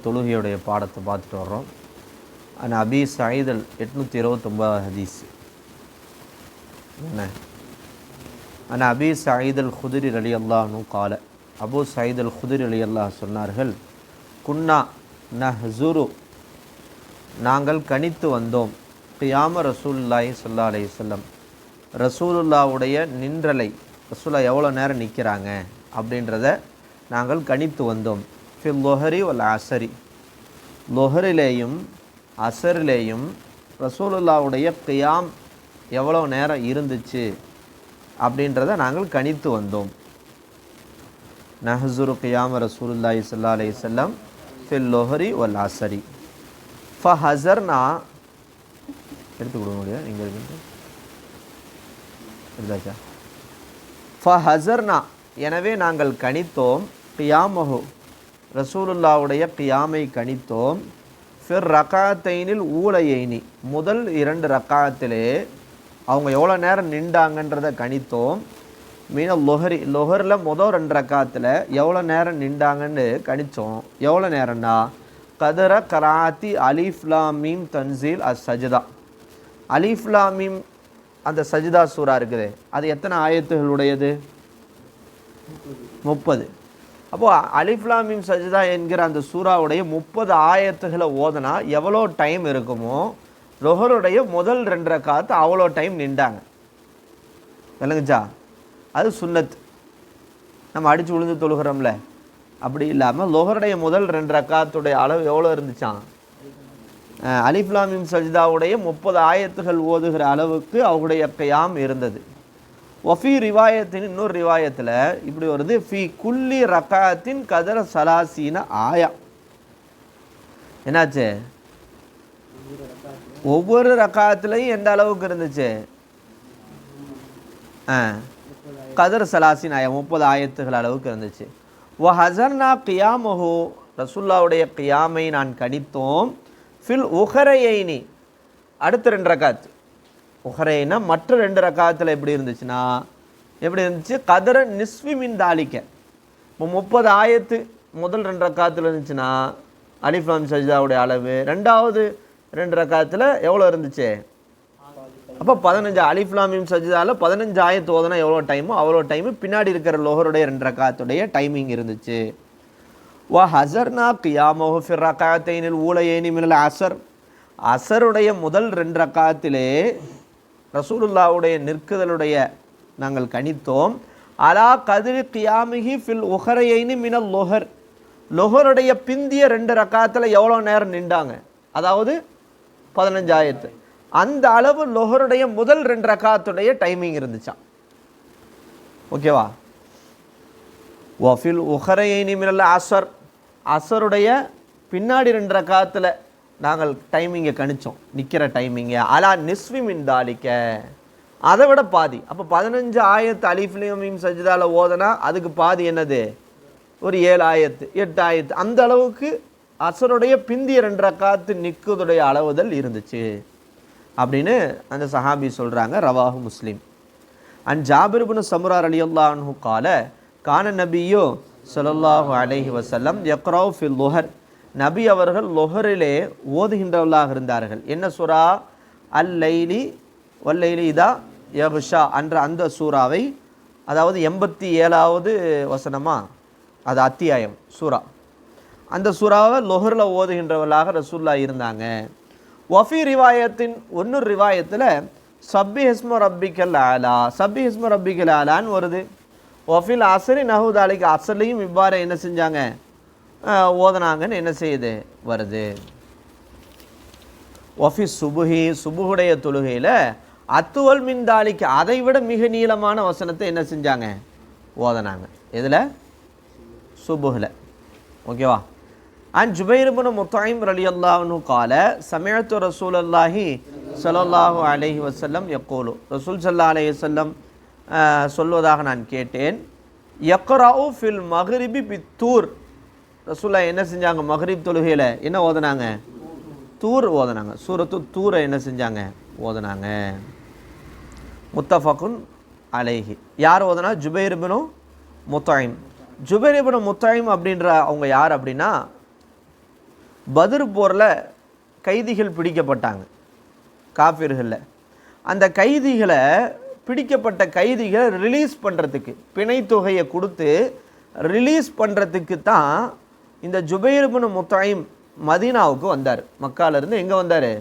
தொழுகையுடைய பாடத்தை பார்த்துட்டு வர்றோம். அன் அபி சயீதல் எட்நூற்றி இருபத்தொம்பதாவது ஹதீஸ். என்ன? அன் அபி சயீதல் குதிரி அலி அல்லாஹ்னு கால. அபு சயீதல் குதிரி அலி அல்லாஹ் சொன்னார்கள் குன்னா நஹ்சுரு நாங்கள் கணித்து வந்தோம். கியாம ரசூல்லாய் சொல்லா அலி சொல்லம் ரசூலுல்லாவுடைய நின்றலை ரசூலா எவ்வளோ நேரம் நிற்கிறாங்க அப்படின்றத நாங்கள் கணித்து வந்தோம். ஃபில் லொஹரி வல் அசரி லொஹரிலேயும் அசரிலேயும் ரசூலுல்லாவுடைய கியாம் எவ்வளோ நேரம் இருந்துச்சு அப்படின்றத நாங்கள் கணித்து வந்தோம். நஹசுரு கியாம ரசூலுல்லாஹி சல்லா அலி சொல்லம் ஃபில் லொஹரி வல் அசரி ஃபஹசர்னா எடுத்து கொடுக்க முடியாது இங்கே இருக்கு. ஃப ஹசர்னா எனவே நாங்கள் கணித்தோம் கியாமஹு ரசூலுல்லாவுடைய கியாமை கணித்தோம். ஃபிர் ரக்காத்தைனில் ஊழையைனி. முதல் இரண்டு ரக்காத்திலே அவங்க எவ்வளோ நேரம் நின்றாங்கன்றதை கணித்தோம். மீன லொஹரி லொஹரில் முதல் ரெண்டு ரக்காத்தில் எவ்வளோ நேரம் நின்றாங்கன்னு கணித்தோம். எவ்வளோ நேரம்னா? கதர கராத்தி அலிஃப்லாமீம் தன்சீல் அஸ் சஜிதா. அலிஃப்லாமீம் அந்த சஜிதா சூறா இருக்குது. அது எத்தனை ஆயத்துகளுடையது? முப்பது. அப்போது அலிஃப்லாமீம் சஜிதா என்கிற அந்த சூறாவுடைய முப்பது ஆயத்துகளை ஓதனா எவ்வளோ டைம் இருக்குமோ ரொஹருடைய முதல் ரெண்டரை காத்து அவ்வளோ டைம் நின்றாங்க. விளங்குச்சா? அது சுன்னத். நம்ம அடித்து விழுந்து தொழுகிறோம்ல. அப்படி இல்லாமல் லொஹருடைய முதல் ரெண்டு ரக்காத்துடைய அளவு எவ்வளோ இருந்துச்சான் அலிஃப்லாமின் சஜிதாவுடைய முப்பது ஆயத்துகள் ஓதுகிற அளவுக்கு அவருடைய கையாம் இருந்தது. ஒஃபி ரிவாயத்தின் இன்னொரு ரிவாயத்தில் இப்படி வருது. ஃபி குல்லி ரக்காத்தின் கதர சலாசீன ஆயா என்னாச்சு? ஒவ்வொரு ரக்காத்துலையும் எந்த அளவுக்கு இருந்துச்சு? ஆ. கதர் சலாசின் ஆயா முப்பது ஆயத்துகள் அளவுக்கு இருந்துச்சு. ஓ ஹசர்னா கியாமஹோ ரசுல்லாவுடைய கியாமை நான் கணித்தோம். ஃபில் உஹரையைனி அடுத்த ரெண்டு ரகாத்து உஹரைனா மற்ற ரெண்டு ரக்காத்தில் எப்படி இருந்துச்சுன்னா எப்படி இருந்துச்சு? கதர நிஸ்வி மின் தாளிக்க இப்போ முப்பது ஆயத்து முதல் ரெண்டு ரக்காத்தில் இருந்துச்சுன்னா அலிஃப்லாம் சஜிதாவுடைய அளவு. ரெண்டாவது ரெண்டு ரக்காத்தில் எவ்வளோ இருந்துச்சு? அப்போ பதினஞ்சு அலிஃப்லாமியும் சஜிதாவில் பதினஞ்சு ஆயத்து ஓதனா எவ்வளோ டைமோ அவ்வளோ டைமு பின்னாடி இருக்கிற லோகருடைய ரெண்டு ரக்காத்துடைய டைமிங் இருந்துச்சு. வா ஹசர்னா கியாமோஹு ஃபிர் ரக்காத்தைனில் ஊழையேனி மினல் அசர். அசருடைய முதல் ரெண்டு ரக்காத்திலே ரசூலுல்லாவுடைய நிற்குதலுடைய நாங்கள் கணித்தோம். அலா கதிரி கியாமிகி ஃபில் உஹரையைனி மினல் லொஹர். லொஹருடைய பிந்திய ரெண்டு ரக்காத்தில் எவ்வளோ நேரம் நின்றாங்க? அதாவது பதினஞ்சாயிரத்து அந்த அளவு லொஹருடைய முதல் ரெண்டு ரக்காத்துடைய டைமிங் இருந்துச்சான் ஓகேவா? ஒஃபில் உஹரையினி மினல் அசர். அசருடைய பின்னாடி ரெண்டு ரக்காத்தில் நாங்கள் டைமிங்கை கணிச்சோம். நிற்கிற டைமிங்கை அலா நிஸ்விமின் தாலிக்க. அதை விட பாதி. அப்போ பதினஞ்சு ஆயத்து அலிஃப்லியும் சஜிதாவில் ஓதனா அதுக்கு பாதி என்னது? ஒரு ஏழு ஆயத்து எட்டு ஆயத்து. அந்த அளவுக்கு அசருடைய பிந்திய ரெண்டு காத்து நிற்குதுடைய அளவுதல் இருந்துச்சு. அப்படின்னு அந்த சஹாபி சொல்கிறாங்க ரவாஹு முஸ்லீம். அண்ட் ஜாபிர்புன் சமுரார் அலி அல்லாஹு கால கான நபியோ ஸல்லல்லாஹு அலஹி வசல்லம் எக்ரோ ஃபில் லுஹர். நபி அவர்கள் லொஹரிலே ஓதுகின்றவர்களாக இருந்தார்கள். என்ன சூரா? அல் லைலி வல்லைலி இதா யஹுஷா என்ற அந்த சூறாவை அதாவது எண்பத்தி ஏழாவது வசனமா? அது அத்தியாயம் சூரா. அந்த சூறாவை லொஹரில் ஓதுகின்றவர்களாக ரசூல்லா இருந்தாங்க. வஃபி ரிவாயத்தின் ஒன்று ரிவாயத்தில் சப்பி ஹிஸ்ம ரப்பிக்கல் ஆலா சப்பி ஹிஸ்ம ரப்பிக்கல் ஆலான்னு வருது. ஒஃபில் அசரி நஹூத் அலிக்கு அசர்லையும் இவ்வாறு என்ன செஞ்சாங்க? ஓதுனாங்கன்னு என்ன செய்யுது? வருது. ஒஃபி சுபுஹி சுபுகுடைய தொழுகையில் அத்துவல் மின் தாலிக்கு அதை விட மிக நீளமான வசனத்தை என்ன செஞ்சாங்க? ஓதனாங்க. இதில் சுபுஹில். ஓகேவா? அன் ஜுபைர்புன் முத்தாயிம் ரலி அல்லாஹ்னு கால சமயத்து ரசூல் அல்லாஹி ஸல்லல்லாஹு அலஹி வசல்லம் எக்கோலு ரசூல் சல்லா அலைய வல்லம் சொல்வதாக நான் கேட்டேன் யக்ராவு ஃபில் மஹ்ரிபி பித்தூர் ரசூல்லா என்ன செஞ்சாங்க? மஹரீப் தொழுகையில் என்ன ஓதுனாங்க? தூர் ஓதுனாங்க. சூரத்து தூரை என்ன செஞ்சாங்க? ஓதுனாங்க. முத்தஃபகுன் அலைஹி. யார் ஓதுனா? ஜுபைர்பினும் முத்தாயிம் ஜுபைர்பினும் முத்தாயிம் அப்படின்ற அவங்க யார் அப்படின்னா பதிர் போரில் கைதிகள் பிடிக்கப்பட்டாங்க. காஃபிர்களில் அந்த கைதிகளை பிடிக்கப்பட்ட கைதிகளை ரிலீஸ் பண்ணுறதுக்கு பிணைத்தொகையை கொடுத்து ரிலீஸ் பண்ணுறதுக்கு தான் இந்த ஜுபைர்பின் முத்தாயிம் மதீனாவுக்கு வந்தார். மக்காலேருந்து எங்கே வந்தார்?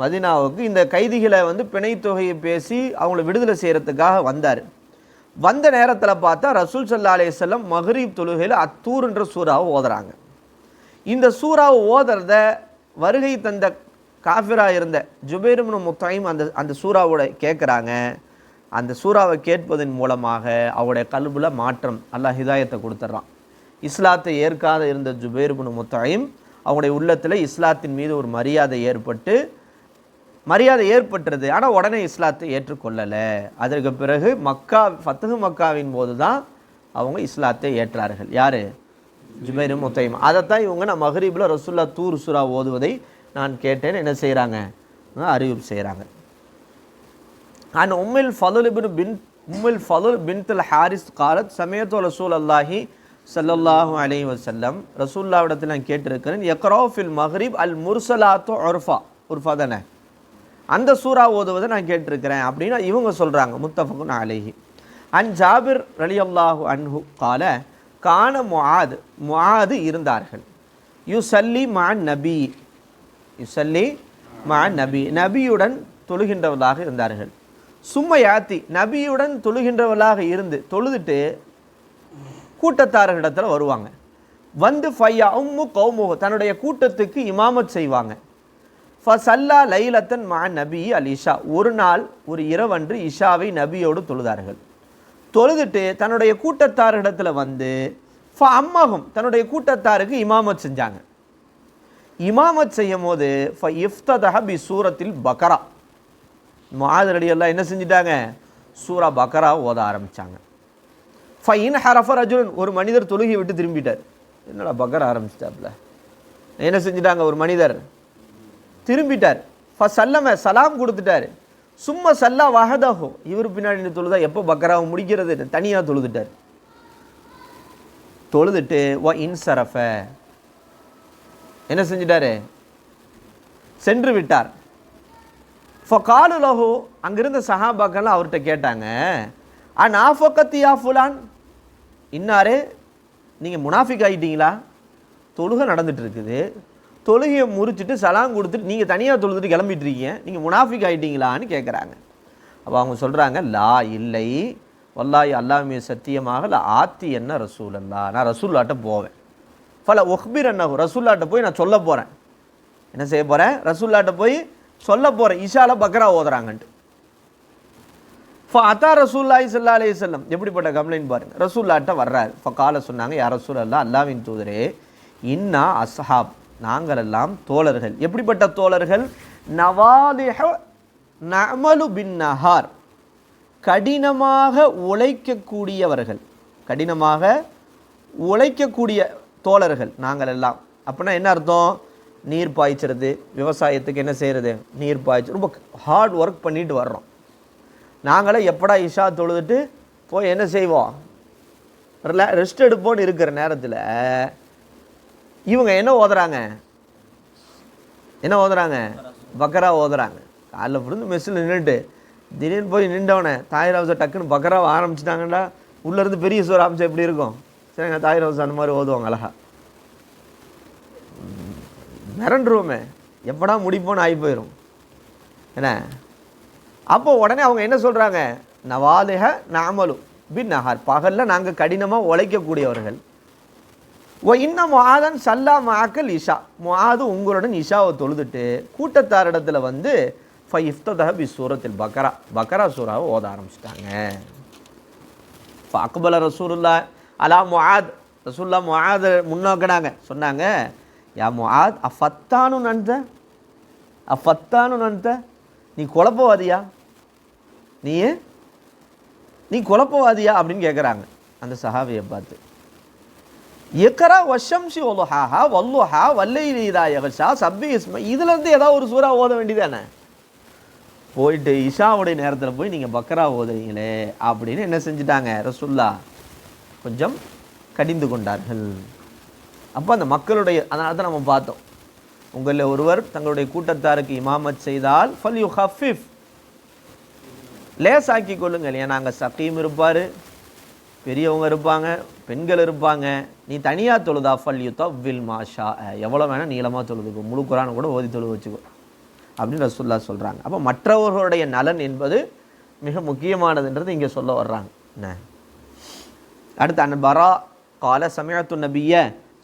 மதீனாவுக்கு இந்த கைதிகளை வந்து பிணை தொகையை பேசி அவங்கள விடுதலை செய்கிறதுக்காக வந்தார். வந்த நேரத்தில் பார்த்தா ரசூல் சல்லா செல்லம் மஹரீப் தொழுகையில் அத்தூர்ன்ற சூறாவை ஓதுறாங்க. இந்த சூறாவை ஓதுறத வருகை தந்த காஃபிரா இருந்த ஜுபேரும்னு முத்தாயும் அந்த அந்த சூறாவோட கேட்குறாங்க அந்த சூறாவை கேட்பதன் மூலமாக அவருடைய கல்புல மாற்றம் அல்லாஹ் ஹிதாயத்தை கொடுத்துட்றான். இஸ்லாத்தை ஏற்காத இருந்த ஜுபேருபுன் முத்தாயும் அவங்களுடைய உள்ளத்தில் இஸ்லாத்தின் மீது ஒரு மரியாதை ஏற்பட்டு மரியாதை ஏற்பட்டுறது ஆனால் உடனே இஸ்லாத்தை ஏற்றுக்கொள்ளலை. அதற்கு பிறகு மக்கா ஃபத்தகு மக்காவின் போது தான் அவங்க இஸ்லாத்தை ஏற்றார்கள். யார்? ஜுபைரும் முத்தையும். அதைத்தான் இவங்க நான் மஹரீபில் ரசுல்லா தூர் சுரா ஓதுவதை நான் கேட்டேன். என்ன செய்கிறாங்க அறிவிப்பு செய்கிறாங்க அண்ட் உம்மில் ஃபதுல் பின் உம்மில் ஃபதுல் பின்துல் ஹாரிஸ் காலத் சமயத்து ரசூல் அல்லாஹி ஸல்லல்லாஹு அலைஹி வஸல்லம் ரசூல்லாவிடத்தில் நான் கேட்டிருக்கிறேன் எக்ரோஃபில் மஹ்ரிப் அல் முர்சலாத்து உர்ஃபா. உர்ஃபா தானே? அந்த சூறா ஓதுவதை நான் கேட்டிருக்கிறேன் அப்படின்னு இவங்க சொல்கிறாங்க முத்தஃபகுன் அலைஹி. அன் ஜாபிர் ரலியல்லாஹு அன்ஹு கால கான முஆத் முஆது இருந்தார்கள். யுசல்லி மா நபி யுசல்லி மா நபி நபியுடன் தொழுகின்றவர்களாக இருந்தார்கள். சும்மா யாத்தி நபியுடன் தொழுகின்றவர்களாக இருந்து தொழுதுட்டு கூட்டத்தார்களிடத்தில் வருவாங்க. வந்து ஃபையா உம்மு கௌமு தன்னுடைய கூட்டத்துக்கு இமாமத் செய்வாங்க. ஃபசல்லா லைலத்தன் மா நபி அல் இஷா ஒரு நாள் ஒரு இரவன்று இஷாவை நபியோடு தொழுதார்கள். தொழுதுட்டு தன்னுடைய கூட்டத்தாரிடத்தில் வந்து ஃப அம்மகம் தன்னுடைய கூட்டத்தாருக்கு இமாமத் செஞ்சாங்க. இமாமத் செய்யும் போது ஃப இஃப்ததஹ பி சூரத்தில் பக்கரா. மாதிரி எல்லாம் என்ன செஞ்சிட்டாங்க? சூரா பக்கரா ஓத ஆரம்பித்தாங்க ஃபைன் இன் ஹரஃப ஒரு மனிதர் தொழுகை விட்டு திரும்பிட்டார். என்னடா பக்கர் ஆரம்பிச்சிட்டாப்ல? என்ன செஞ்சிட்டாங்க ஒரு மனிதர்? திரும்பிட்டார். ஃப சல்லம சலாம் கொடுத்துட்டாரு. சும்மா சல்லா வஹதஹோ. இவர் பின்னாடி தொழுதா எப்போ பக்கராவை முடிக்கிறது? தனியாக தொழுதுட்டார். தொழுதுட்டு வ இன்சரஃப என்ன செஞ்சிட்டாரு? சென்று விட்டார். ஃபகாலு லஹு அங்கிருந்த சஹாபாக்கெல்லாம் அவர்கிட்ட கேட்டாங்க ஆ நாஃபக்கத்தியா ஃபுலான்? இன்னாரே நீங்கள் முனாஃபிக் ஆகிட்டீங்களா தொழுகை நடந்துட்டு இருக்குது தொழுகையை முறிச்சிட்டு சலாம் கொடுத்துட்டு நீங்கள் தனியாக தொழுதுட்டு கிளம்பிட்டுருக்கீங்க. நீங்கள் முனாஃபிக் ஆகிட்டீங்களான்னு கேட்குறாங்க அப்போ அவங்க சொல்கிறாங்க லா இல்லை. வல்லாய் அல்லாமே சத்தியமாக இல்லை ஆத்தி என்ன ரசூல் அல்லா நான் ரசூல்லாட்ட போவேன். ஃபல ஒஹ்பீர் அண்ணாஹு ரசூல்லாட்ட போய் நான் சொல்ல போகிறேன் என்ன செய்ய போகிறேன் ரசூல்லாட்ட போய் சொல்ல போகிறேன் இஷாவில் பக்ரா ஓதுறாங்கன்ட்டு. ஃப அதா ரசூல்லாய் சல்லா அலி செல்லம் எப்படிப்பட்ட கம்ப்ளைண்ட் பாருங்க. ரசூல்லாட்ட வர்றாரு. இப்போ காலை சொன்னாங்க யார் ரசூல் அல்லா அல்லாவின் தூதரே இன்னா அஸ்ஹாப் நாங்கள் எல்லாம் தோழர்கள். எப்படிப்பட்ட தோழர்கள்? நவாலிஹ நமலு பின் நஹார். கடினமாக உழைக்கக்கூடியவர்கள். கடினமாக உழைக்கக்கூடிய தோழர்கள் நாங்கள் எல்லாம் அப்படின்னா என்ன அர்த்தம்? நீர் பாய்ச்சுறது விவசாயத்துக்கு என்ன செய்கிறது நீர் பாய்ச்சி ரொம்ப ஹார்ட் ஒர்க் பண்ணிட்டு வர்றோம். நாங்களே எப்படா இஷா தொழுதுட்டு போய் என்ன செய்வோம்? ரிலா ரெஸ்ட் எடுப்போன்னு இருக்கிற நேரத்தில் இவங்க என்ன ஓதுறாங்க? என்ன ஓதுறாங்க? பக்கரா ஓதுறாங்க. காலைல விழுந்து மெஸ்ஸில் நின்றுட்டு திடீர்னு போய் நின்றவனே தாய் ராவசை டக்குன்னு பக்கராவை ஆரம்பிச்சிட்டாங்கடா. உள்ளேருந்து பெரிய சோறு ஆரம்பிச்சா எப்படி இருக்கும்? சரிங்க தாய் ராவசை அந்த மாதிரி ஓதுவாங்க அழகா. மிரண்டுருவோமே. எப்படா முடிப்போன்னு ஆகி போயிடும் என்ன? அப்போ உடனே அவங்க என்ன சொல்கிறாங்க நவாலிஹ நாமலு பின் நஹார் பகலில் நாங்கள் கடினமாக உழைக்கக்கூடியவர்கள். ஓ இன்னும் முஆதன் சல்லா மாக்கல் இஷா. மாது உங்களுடன் இஷாவை தொழுதுட்டு கூட்டத்தாரிடத்தில் வந்து ஃபை இஃப்ததஹ பி சூரத்தில் பக்கரா. பக்கரா சூறாவை ஓத ஆரம்பிச்சிட்டாங்க. அக்பல ரசூலுல்லா அலா முஹாத் ரசூல்லா முஹாத் முன்னோக்கினாங்க. சொன்னாங்க யா முஆத் அஃபத்தானு நன்த அஃபத்தானு நன்த நீ குழப்பவாதியா? நீ நீ குழப்பவாதியா அப்படின்னு கேட்குறாங்க அந்த சஹாவியை பார்த்து. எக்கரா வஷம்சி ஒலுஹாஹா வல்லுஹா வல்லைதா இதா யகஷா சப்பி இஸ்மா. இதுலேருந்து ஏதாவது ஒரு சூறா ஓத வேண்டியதானே போயிட்டு இஷாவுடைய நேரத்தில் போய் நீங்கள் பக்கரா ஓதுறீங்களே அப்படின்னு என்ன செஞ்சிட்டாங்க? ரசுல்லா கொஞ்சம் கடிந்து கொண்டார்கள். அப்போ அந்த மக்களுடைய அதனால தான் நம்ம பார்த்தோம். உங்களில் ஒருவர் தங்களுடைய கூட்டத்தாருக்கு இமாமத் செய்தால் ஃபல் யூ ஹஃபிஃப் லேசாக்கி கொள்ளுங்கள். ஏன்னா அங்கே சக்கீம் இருப்பார் பெரியவங்க இருப்பாங்க பெண்கள் இருப்பாங்க. நீ தனியாக தொழுதா? ஃபல் யூ வில் மாஷா எவ்வளோ வேணால் நீளமாக தொழுதுக்கோ. முழு குரானை கூட ஓதி தொழு வச்சுக்கோ. அப்படின்னு ரசுல்லா சொல்கிறாங்க அப்போ மற்றவர்களுடைய நலன் என்பது மிக முக்கியமானதுன்றது இங்கே சொல்ல வர்றாங்க. என்ன? அடுத்து அன் பரா கால சமயத்து நபிய.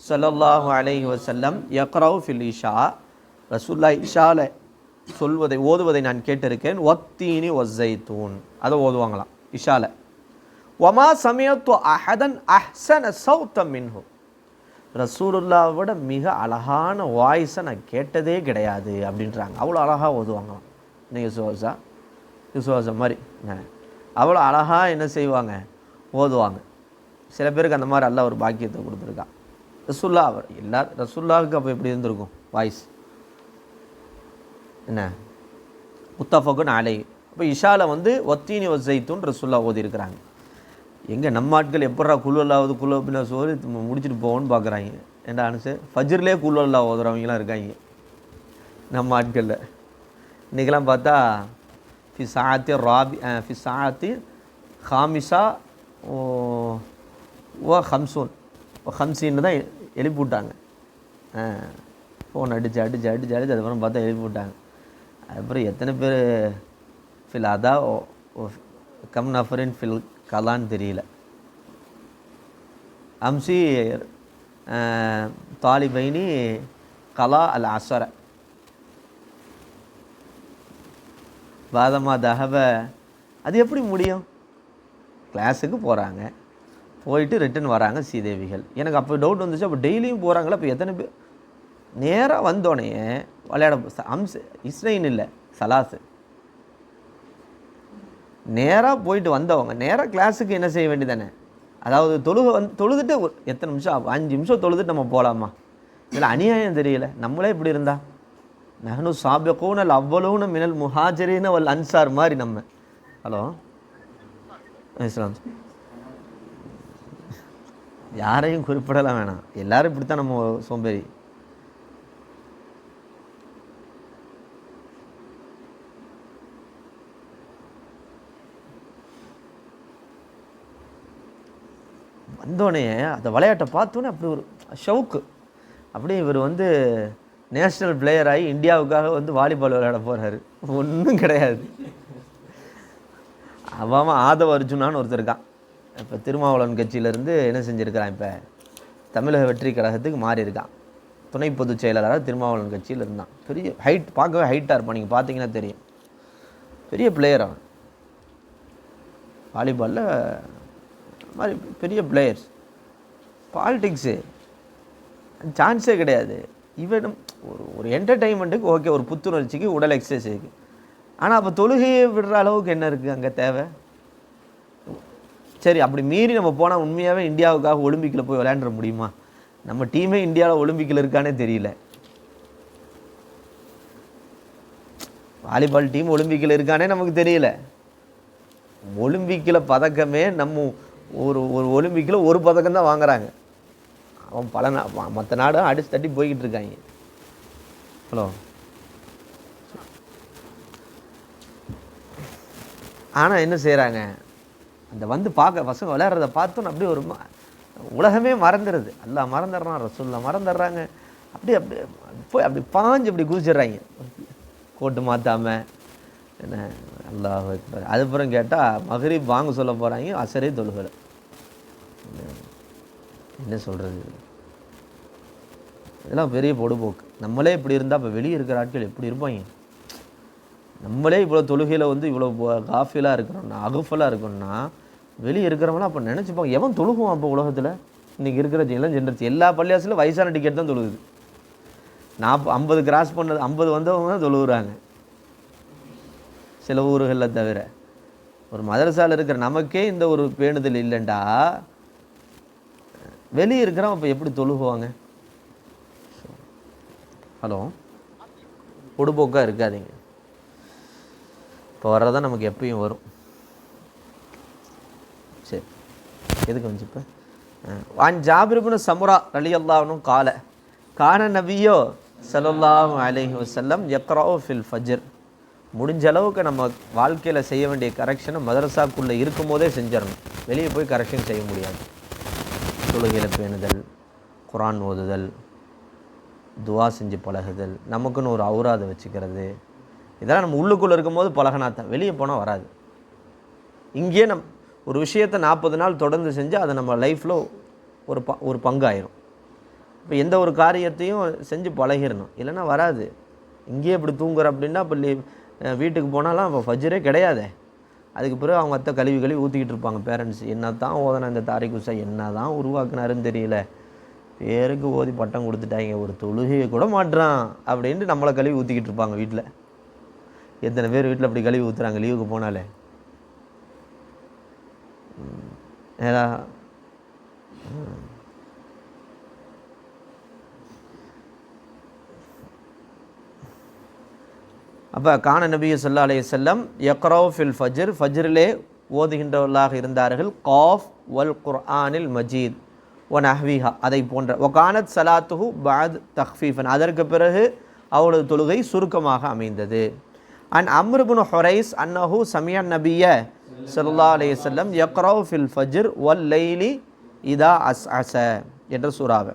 சல்லல்லாஹு அலைஹி வசல்லம் யக்ரவு ஃபில் இஷா. ரசூல்லா இஷாவில் சொல்வதை ஓதுவதை நான் கேட்டிருக்கேன். ஒத்தீனி ஒஸ்ஸைத்தூன் அதை ஓதுவாங்களாம் இஷாவில் ஒமா சமயத்து அஹதன் அஹ்சன சௌத்தம் மின்ஹு. ரசூலுல்லாவை விட மிக அழகான வாய்ஸை நான் கேட்டதே கிடையாது அப்படின்றாங்க. அவ்வளோ அழகாக ஓதுவாங்களாம். நீங்கள் சுவாசா விசுவாசம் மாதிரி. அவ்வளோ அழகாக என்ன செய்வாங்க? ஓதுவாங்க. சில பேருக்கு அந்த மாதிரி அல்ல ஒரு பாக்கியத்தை கொடுத்துருக்கான் ரசுல்லா அவர். எல்லா ரசுல்லாவுக்கு அப்போ எப்படி இருந்திருக்கும்? வாய்ஸ். என்ன? முத்தஃபகுன் அலை. அப்போ இஷாவில் வந்து ஒத்தீனி ஒசைத்துன் ரசுல்லா ஓதியிருக்கிறாங்க. எங்கே நம்ம ஆட்கள் எப்படா குழுவல்லாவது குழு அப்படின்னு சோறு முடிச்சுட்டு போவோன்னு பார்க்குறாங்க ஏண்டா அனுசு? ஃபஜ்ர்லேயே குழுவல்லா ஓதுறவங்களாம் இருக்காங்க. நம்ம ஆட்களில். இன்றைக்கெல்லாம் பார்த்தா ஃபி சாத்தி ராபி ஃபி சாத்தி ஹாமிஷா ஓ ஓ ஹம்சூன். ஓ ஹம்சின்னு தான் எழுப்பி விட்டாங்க. ஃபோன் அடித்து அடித்து அடித்து அடித்து அதுக்கப்புறம் பார்த்தா எழுப்பி விட்டாங்க. அதுக்கப்புறம் எத்தனை பேர் ஃபில் அதான் கம் நஃபரின் ஃபில் கலான்னு தெரியல. அம்சி தாலிபைனி கலா அல் அசர. பாதமா தகவ அது எப்படி முடியும்? கிளாஸுக்கு போகிறாங்க போயிட்டு ரிட்டன் வராங்க சீதேவிகள் எனக்கு அப்போ டவுட் வந்துச்சு. அப்போ டெய்லியும் போகிறாங்களா அப்போ எத்தனை பேர் நேராக வந்தோடனே விளையாட அம்ச இஸ்ரைன் இல்லை சலாசு. நேராக போயிட்டு வந்தவங்க நேராக கிளாஸுக்கு என்ன செய்ய வேண்டியதானே அதாவது தொழுக வந்து தொழுதுட்டு ஒரு எத்தனை நிமிஷம் அஞ்சு நிமிஷம் தொழுதுட்டு நம்ம போகலாமா இதில் அநியாயம் தெரியல. நம்மளே இப்படி இருந்தா? நகனு சாபியக்கூனல் அவ்வளோன்னு மினல் முஹாஜரின்னு வல் அன்சார் மாதிரி நம்ம. ஹலோ? இஸ்லாம். யாரையும் குறிப்பிடலாம் வேணாம். எல்லாரும் இப்படித்தான் நம்ம சோம்பேறி. வந்தோடனே அந்த விளையாட்டை பார்த்தோன்னே அப்படி ஒரு ஷவுக்கு அப்படியே இவர் வந்து நேஷ்னல் பிளேயர் ஆகி இந்தியாவுக்காக வந்து வாலிபால் விளையாட போகிறாரு ஒன்றும் கிடையாது. அவன் ஆதவ அர்ஜுனான்னு ஒருத்தர் இருக்கான். இப்போ திருமாவளவன் கட்சியிலேருந்து என்ன செஞ்சுருக்கிறான் இப்போ? தமிழக வெற்றி கழகத்துக்கு மாறி இருக்கான் துணை பொதுச் செயலாளராக திருமாவளவன் கட்சியில் இருந்தான். பெரிய ஹைட் பார்க்கவே ஹைட்டாக இருப்பான். நீங்கள் பார்த்தீங்கன்னா தெரியும். பெரிய பிளேயர் அவன். வாலிபாலில் மாதிரி பெரிய பிளேயர்ஸ் பாலிடிக்ஸு சான்ஸே கிடையாது. இவனும் ஒரு ஒரு என்டர்டெயின்மெண்ட்டுக்கு ஓகே ஒரு புத்துணர்ச்சிக்கு உடல் எக்ஸசைஸுக்கு ஆனால் அப்போ தொழுகையை விடுற அளவுக்கு என்ன இருக்குது அங்கே தேவை? சரி அப்படி மீறி நம்ம போனால் உண்மையாகவே இந்தியாவுக்காக ஒலிம்பிக்கில் போய் விளையாண்ட முடியுமா? நம்ம டீமே இந்தியாவில் ஒலிம்பிக்கில் இருக்கானே தெரியல. வாலிபால் டீம் ஒலிம்பிக்கில் இருக்கானே நமக்கு தெரியல. ஒலிம்பிக்கில் பதக்கமே நம்ம ஒரு ஒரு ஒலிம்பிக்கில் ஒரு பதக்கம் தான் வாங்குறாங்க. அவன் பல நா மற்ற நாடும் அடிச்சு தட்டி போய்கிட்டு இருக்காங்க. ஹலோ. ஆனால் என்ன செய்கிறாங்க அந்த வந்து பார்க்க பசங்க விளையாடுறத பார்த்தோன்னு அப்படியே ஒரு உலகமே மறந்துடுது எல்லாம் மறந்துடுறான் ரசூல்லா மறந்துடுறாங்க. அப்படியே அப்படியே போய் அப்படி பாஞ்சு அப்படி குதிச்சிடுறாங்க. கோட்டு மாற்றாம என்ன அல்லாஹ் அதுக்கப்புறம் கேட்டால் மகரிப் வாங்க சொல்ல போகிறாங்க அசரே தொழுகலை. என்ன சொல்கிறது இதெல்லாம் பெரிய பொடுபோக்கு. நம்மளே இப்படி இருந்தால் இப்போ வெளியே இருக்கிற ஆட்கள் எப்படி இருப்பாங்க? நம்மளே இவ்வளோ தொழுகையில் வந்து இவ்வளோ காஃபிலாக இருக்கிறோம்னா அகுஃபலாக இருக்கணும்னா வெளியே இருக்கிறவங்களாம் அப்போ நினச்சிப்பாங்க எவன் தொழுகுவான் அப்போ உலகத்தில்? இன்றைக்கி இருக்கிற இளம் ஜென்ரேஷன் எல்லா பள்ளியாசிலும் வயசான டிக்கெட் தான் தொழுகுது. நாற்பது ஐம்பது கிராஸ் பண்ணது ஐம்பது வந்தவங்க தான் தொழுகுறாங்க. சில ஊர்களில் தவிர. ஒரு மதரசாவில் இருக்கிற நமக்கே இந்த ஒரு பேணுதல் இல்லைண்டா. வெளியே இருக்கிறவன் அப்போ எப்படி தொழுகுவாங்க? ஹலோ. பொடுபோக்காக இருக்காதீங்க. இப்போ வர்றதான் நமக்கு எப்பயும் வரும். சரி. எதுக்கு வந்துச்சு இப்போ? வான் ஜாபிரிபுன சமுரா அலி அல்லாவனும் கால கான நபியோ ஸல்லல்லாஹு அலைஹி வஸல்லம் எக்ரோ ஃபில் ஃபஜர். முடிஞ்ச அளவுக்கு நம்ம வாழ்க்கையில் செய்ய வேண்டிய கரெக்ஷனை மதரசாக்குள்ளே இருக்கும்போதே செஞ்சிடணும். வெளியே போய் கரெக்ஷன் செய்ய முடியாது. தொழுகையில் பேணுதல் குரான் ஓதுதல் துவா செஞ்சு பழகுதல் நமக்குன்னு ஒரு அவுராதை வச்சுக்கிறது இதெல்லாம் நம்ம உள்ளுக்குள்ளே இருக்கும்போது பழகினா தான் வெளியே போனால் வராது. இங்கேயே நம் ஒரு விஷயத்தை நாற்பது நாள் தொடர்ந்து செஞ்சால் அது நம்ம லைஃப்பில் ஒரு ப ஒரு பங்காயிரும். இப்போ எந்த ஒரு காரியத்தையும் செஞ்சு பழகிடணும் இல்லைன்னா வராது. இங்கேயே இப்படி தூங்குற அப்படின்னா இப்போ வீட்டுக்கு போனாலாம் இப்போ ஃபஜ்ரே கிடையாதே. அதுக்கு பிறகு அவங்க அத்தை கழுவி கழுவி ஊற்றிக்கிட்டு இருப்பாங்க பேரண்ட்ஸ். என்ன தான் ஓதன இந்த தாரிக் உஷா என்ன தான் உருவாக்குனாருன்னு தெரியல. பேருக்கு ஓதி பட்டம் கொடுத்துட்டாங்க. ஒரு தொழுகையை கூட மாட்டுறான் அப்படின்ட்டு நம்மளை கழுவி ஊற்றிக்கிட்டு இருப்பாங்க வீட்டில் எத்தனை பேர் வீட்டில் அப்படி கழுவி ஊற்றுறாங்க லீவுக்கு போனாலே? ஏதா அப்போ கான நபிய சொல்லா அலைய செல்லம் எக்ரோ ஃபில் ஃபஜ்ர் ஃபஜ்ரிலே ஓதுகின்றவர்களாக இருந்தார்கள். காஃப் வல் குர்ஆனில் மஜீத் ஒன் அஹ்விஹா அதை போன்ற. ஒகானத் சலாத்துஹு பாத் தஹ்ஃபீஃபன். அதற்கு பிறகு அவளது தொழுகை சுருக்கமாக அமைந்தது. அன் அம்ருபுன் ஹொரைஸ் அன்னஹு சமியா நபிய சல்லா அலைய செல்லம் யக்ரோ ஃபில் ஃபஜ்ர் ஒல் லைலி இதா அஸ் அச என்ற சூறாவை.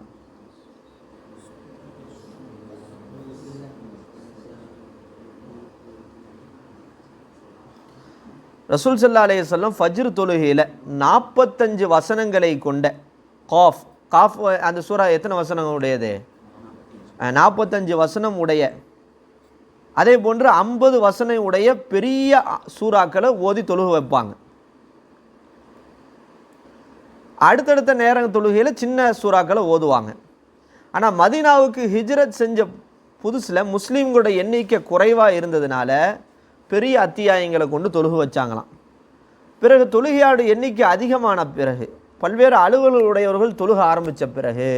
ரசூல் சல்லா அலையம் ஃபஜ்ர் தொழுகையில் நாற்பத்தஞ்சு வசனங்களை கொண்ட காஃப் காஃப் அந்த சூறா எத்தனை வசனம் உடையது? நாற்பத்தஞ்சு வசனம் உடைய அதே போன்று ஐம்பது வசனம் உடைய பெரிய சூறாக்களை ஓதி தொழுக வைப்பாங்க. அடுத்தடுத்த நேரம் தொழுகையில் சின்ன சூறாக்களை ஓதுவாங்க. ஆனால் மதீனாவுக்கு ஹிஜ்ரத் செஞ்ச புதுசில் முஸ்லீம்களோட எண்ணிக்கை குறைவாக இருந்ததுனால பெரிய அத்தியாயங்களை கொண்டு தொழுக வச்சாங்களாம். பிறகு தொழுகையாடு எண்ணிக்கை அதிகமான பிறகு பல்வேறு அலுவலர்களுடையவர்கள் தொழுக ஆரம்பித்த பிறகு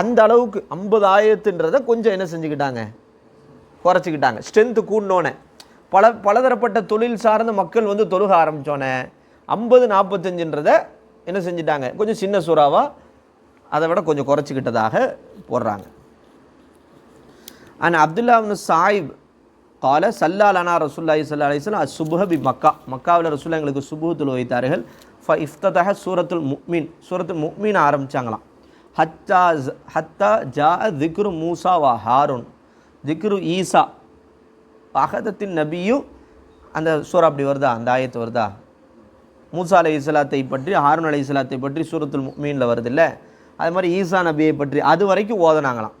அந்த அளவுக்கு ஐம்பதாயிரத்துன்றதை கொஞ்சம் என்ன செஞ்சுக்கிட்டாங்க? குறைச்சிக்கிட்டாங்க. ஸ்ட்ரென்த்து கூடினோன்னே பல பலதரப்பட்ட தொழில் சார்ந்த மக்கள் வந்து தொழுக ஆரம்பித்தோன்னே ஐம்பது நாற்பத்தஞ்சுன்றதை என்ன செஞ்சிட்டாங்க? கொஞ்சம் சின்ன சூறாவாக அதை விட கொஞ்சம் குறைச்சிக்கிட்டதாக போடுறாங்க. அண்ட் அப்துல்லா சாஹிப் கால சல்லால் அனா ரசுல்லா சல்லா அலிஸ்லாம் அஸ் பி மக்கா. மக்காவில் ரசுல்லா எங்களுக்கு சுபுஹ் வைத்தார்கள். ஃப இஃப்ததாக சூரத்துல் முக்மீன் சூரத்துல் முக்மீன் ஆரம்பிச்சாங்களாம். ஹத்தா ஹத்தா ஜா திக்ரு மூசா வா ஹாருன். திக்ரு ஈசா. அகதத்தின் நபியும் அந்த சூறா அப்படி வருதா? அந்த ஆயத்து வருதா? மூசா அலை இஸ்லாத்தை பற்றி ஹாரூன் அலை இஸ்லாத்தை பற்றி சூரத்துல் மீனில் வருது இல்லை அது மாதிரி ஈசா நபியை பற்றி அது வரைக்கும் ஓதுனாங்களாம்.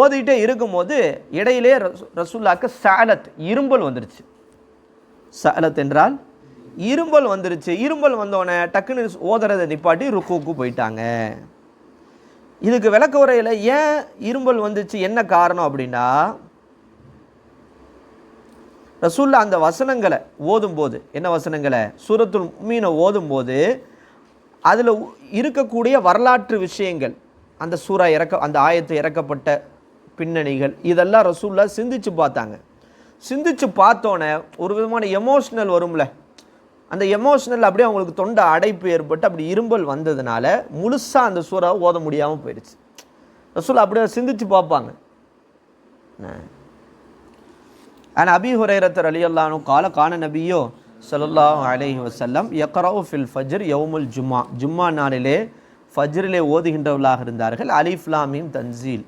ஓதிட்டே இருக்கும்போது இடையிலே ரசு ரசூல்லாக்கு சாலத் இரும்பல் வந்துருச்சு. சாலத் என்றால் இரும்பல் வந்துருச்சு. இரும்பல் வந்தோடனே டக்குன்னு ஓதுறதை நிப்பாட்டி ருக்குவுக்கு போயிட்டாங்க. இதுக்கு விளக்க உரையில் ஏன் இரும்பல் வந்துச்சு? என்ன காரணம் அப்படின்னா ரசூல்லா அந்த வசனங்களை ஓதும்போது என்ன வசனங்களை? சூரத்துல் மீனை ஓதும்போது அதில் இருக்கக்கூடிய வரலாற்று விஷயங்கள் அந்த சூறா இறக்க அந்த ஆயத்து இறக்கப்பட்ட பின்னணிகள் இதெல்லாம் ரசூல்லா சிந்திச்சு பார்த்தாங்க. சிந்திச்சு பார்த்தோன்னே ஒரு விதமான எமோஷ்னல் வரும்ல? அந்த எமோஷ்னல் அப்படியே அவங்களுக்கு தொண்டை அடைப்பு ஏற்பட்டு அப்படி இரும்பல் வந்ததுனால முழுசாக அந்த சூறாவை ஓத முடியாமல் போயிடுச்சு. ரசூல் அப்படியே சிந்திச்சு பார்ப்பாங்க. என்ன? அன் அபி ஹுரேரத்தர் அலி அல்லானு கால கான நபியோ ஸல்லல்லாஹு அலைஹி வசல்லம் யக்ரவு ஃபில் ஃபஜ்ர் யவுமுல் ஜும்மா. ஜும்மா நாளிலே ஃபஜ்ரிலே ஓதுகின்றவர்களாக இருந்தார்கள். அலிஃப்லாமின் தன்சீல்.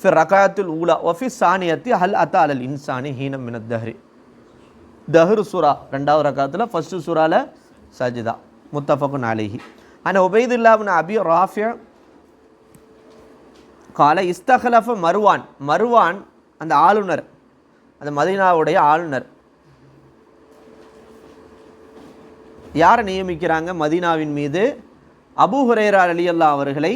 ஃபிர் ரகாத்துல் ஊலா. ஒஃபி சானியத்தி ஹல் அத்தா அலல் இன்சானி ஹீனம் மினத் தஹ்ரு சூரா ரெண்டாவது ரகாத்தில் ஃபஸ்ட்டு சுறாவில் சஜிதா முத்தஃபகுன் அலிஹி. அன் உபைதுல்லாபின் அபி ராஃபியா கால இஸ்தஹலஃப மருவான். மருவான் அந்த ஆளுநர் அந்த மதீனாவுடைய ஆளுநர். யாரை நியமிக்கிறாங்க? மதீனாவின் மீது அபு ஹுரேரா அலி அலியல்லா அவர்களை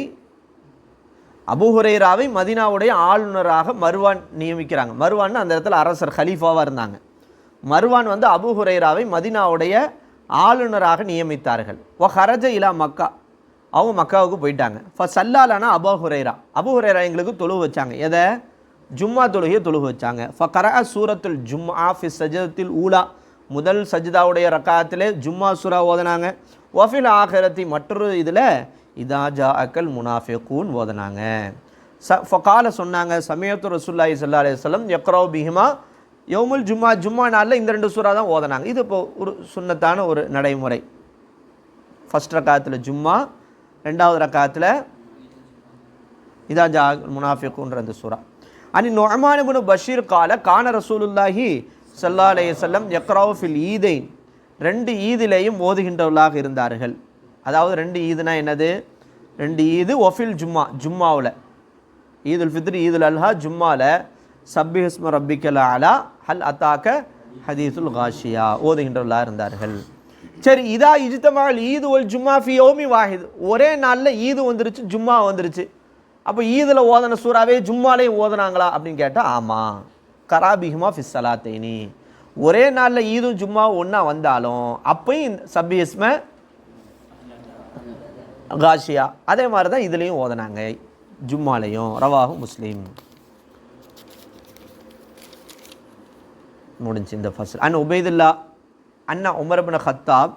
அபு ஹுரேராவை மதீனாவுடைய ஆளுநராக மருவான் நியமிக்கிறாங்க. மருவான்னு அந்த இடத்துல அரசர் ஹலீஃபாவாக இருந்தாங்க. மருவான் வந்து அபு ஹுரைராவை மதீனாவுடைய ஆளுநராக நியமித்தார்கள். ஒ ஹரஜ இலா மக்கா. அவங்க மக்காவுக்கு போயிட்டாங்க. ஃப சல்லாலானா அபு ஹுரைரா. அபு ஹுரைரா எங்களுக்கு தொழுவு வச்சாங்க. எதை? ஜும்மா தொழுகையை தொழுகு வச்சாங்க. ஃப கரா சூரத்துல் ஜும்மா ஃபி சஜதத்தில் ஊலா. முதல் சஜிதாவுடைய ரக்காத்திலே ஜும்மா சூரா ஓதுனாங்க. ஒஃபில் ஆகரத்தி மற்றொரு இதில் இதா ஜா அக்கல் முனாஃபிகூன் ஓதுனாங்க. ச ஃபொக்கால சொன்னாங்க சமயத்து ரசூல்லாஹி சல்லா அலையம் எக்ரோ பிஹிமா யோமுல் ஜும்மா ஜும்மா நாளில் இந்த ரெண்டு சூறா தான் ஓதுனாங்க. இது இப்போ ஒரு சுண்ணத்தான ஒரு நடைமுறை. ஃபஸ்ட் ரக்காத்தில் ஜும்மா ரெண்டாவது ரக்காத்தில் இதா ஜா முனாஃபிக்குன்ற அந்த சூறா. அனி நொஹமானிபுனு பஷீர் கால கான ரசூலுல்லாஹி சல்லா அலைய யக்ராவு எக்ராஃபில் ஈதைன். ரெண்டு ஈதிலேயும் ஓதுகின்றவர்களாக இருந்தார்கள். அதாவது ரெண்டு ஈதுனா என்னது? ரெண்டு ஈது ஒஃபில் ஜும்மா ஜும்மாவில். ஈதுல் ஃபித்ர் ஈதுல் அல்ஹா ஜும்மாவில் சப்பிஹஸ்ம ரப்பிக்கல் அலா ஹல் அத்தாக்க ஹதீசுல் காஷியா ஓதுகின்றவர்களாக இருந்தார்கள். சரி இதா இஜித்தமால் ஈது ஒல் ஜும்மா ஃபி ஓமி வாஹித். ஒரே நாளில் ஈது வந்துருச்சு ஜும்மா வந்துருச்சு. அப்போ ஈதில் ஓதன சூறாவே ஜும்மாலையும் ஓதுனாங்களா அப்படின்னு கேட்டால் ஆமாம் கராபிஹுமா ஃபிஸ் சலாத்தேனி. ஒரே நாளில் ஈதும் ஜும்மா ஒன்றா வந்தாலும் அப்பையும் சபியஸ்ம இஸ்ம காஷியா அதே மாதிரி தான் இதுலேயும் ஓதுனாங்க ஜும்மாலையும். ரவாகும் முஸ்லீம். முடிஞ்சு இந்த ஃபஸ்ட் அன் உபைதுல்லா அண்ணா உமர்பின் ஹத்தாப்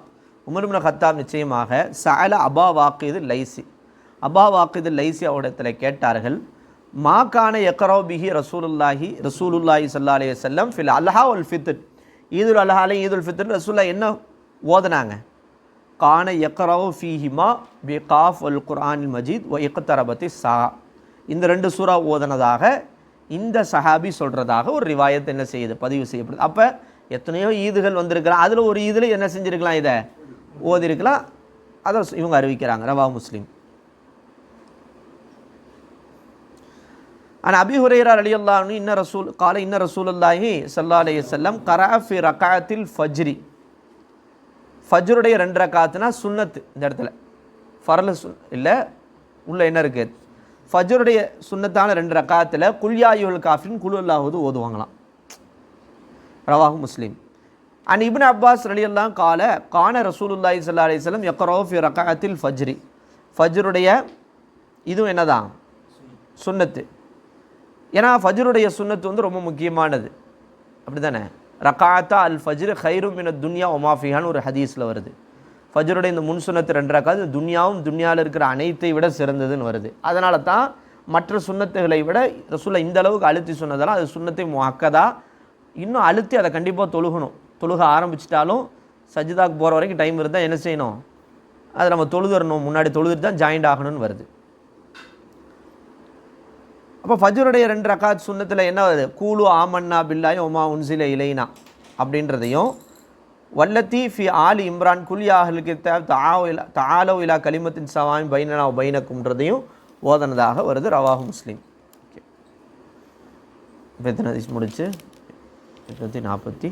உமர்பின் ஹத்தாப் நிச்சயமாக சால அபா வாக்கிது லைசி. அபா வாக்கிது லைசி அவரிடத்தில் கேட்டார்கள் மா கான எக்கரோ பிஹி ரசூலுல்லாஹி ரசூலுல்லாஹி சல்லா அலி செல்லம் ஃபில் அல்ஹா உல் ஃபித்ர். ஈதுல் அல்ஹாலே ஈதுல் ஃபித்ர் ரசூல்லா என்ன ஓதுனாங்க? கான எக்கரோ ஃபீஹிமா பி காஃப் அல் குர்ஆன் மஜீத் ஒ இக்தரபத்தி சா இந்த ரெண்டு சூறா ஓதுனதாக இந்த சஹாபி சொல்கிறதாக ஒரு ரிவாயத் என்ன செய்யுது? பதிவு செய்யப்படுது. அப்போ எத்தனையோ ஈதுகள் வந்திருக்கலாம். அதில் ஒரு ஈதில் என்ன செஞ்சுருக்கலாம் இதை? ஓதிருக்கலாம். அதை இவங்க அறிவிக்கிறாங்க. ரவா முஸ்லீம். ஆனால் அபி ஹுரேரா அலி அல்லாஹ்னு இன்ன ரசூல் காலை இன்ன ரசூலுல்லாஹி சல்லா அலைய செல்லம் கராஃபி ரகாத்தில் ஃபஜ்ரி. ஃபஜ்ருடைய ரெண்டு ரக்காத்துனா சுன்னத்து இந்த இடத்துல. ஃபரல சுன் இல்லை உள்ளே என்ன இருக்குது ஃபஜ்ருடைய சுன்னத்தான ரெண்டு ரக்காத்தில் குல்யாயுல் காஃபின் குலு அல்லாவது ஓதுவாங்களாம். ரவாஹு முஸ்லீம். அண்ட் இபின் அப்பாஸ் ரலியெல்லாம் கால கான ரசூலுல்லாஹி சல்லா அலைஹி வஸல்லம் யக்ரோ ஃபி ஃபஜ்ரி. ஃபஜ்ருடைய இதுவும் என்னதான்? சுண்ணத்து. ஏன்னா ஃபஜ்ருடைய சுன்னத்து வந்து ரொம்ப முக்கியமானது. அப்படி தானே ரக்காத்தா அல் ஃபஜ்ரு ஹைரு மின துன்யா ஒமாஃபியான்னு ஒரு ஹதீஸில் வருது. ஃபஜ்ருடைய இந்த முன் சுன்னத்து ரெண்டு ரக்காது துன்யாவும் துன்யாவில் இருக்கிற அனைத்தை விட சிறந்ததுன்னு வருது. அதனால தான் மற்ற சுண்ணத்துகளை விட ரசூலை இந்த அளவுக்கு அழுத்தி சொன்னதெல்லாம் அது சுண்ணத்தை முக்கதா இன்னும் அழுத்தி அதை கண்டிப்பாக தொழுகணும். தொழுக ஆரம்பிச்சிட்டாலும் சஜிதாக்கு போகிற வரைக்கும் டைம் இருந்தால் என்ன செய்யணும்? அதை நம்ம தொழுதுறணும் முன்னாடி தொழுதுட்டு தான் ஜாயிண்ட் ஆகணும்னு வருது. அப்போ ஃபஜ்ருடைய ரெண்டு ரக்காத் சுண்ணத்தில் என்ன வருது? கூலு ஆமன்னா பில்லாய் ஒமா உன்சில இலைனா அப்படின்றதையும் வல்லத்தி ஃபி ஆலி இம்ரான் குல்யாஹலுக்கு தாலோ இலா கலிமத்தின் சவாமி பைனனா பைனக்கும்ன்றதையும் ஓதனதாக வருது ரவாஹு முஸ்லீம். ஓகே. இப்போ எத்தனை முடிச்சு எட்நூற்றி நாற்பத்தி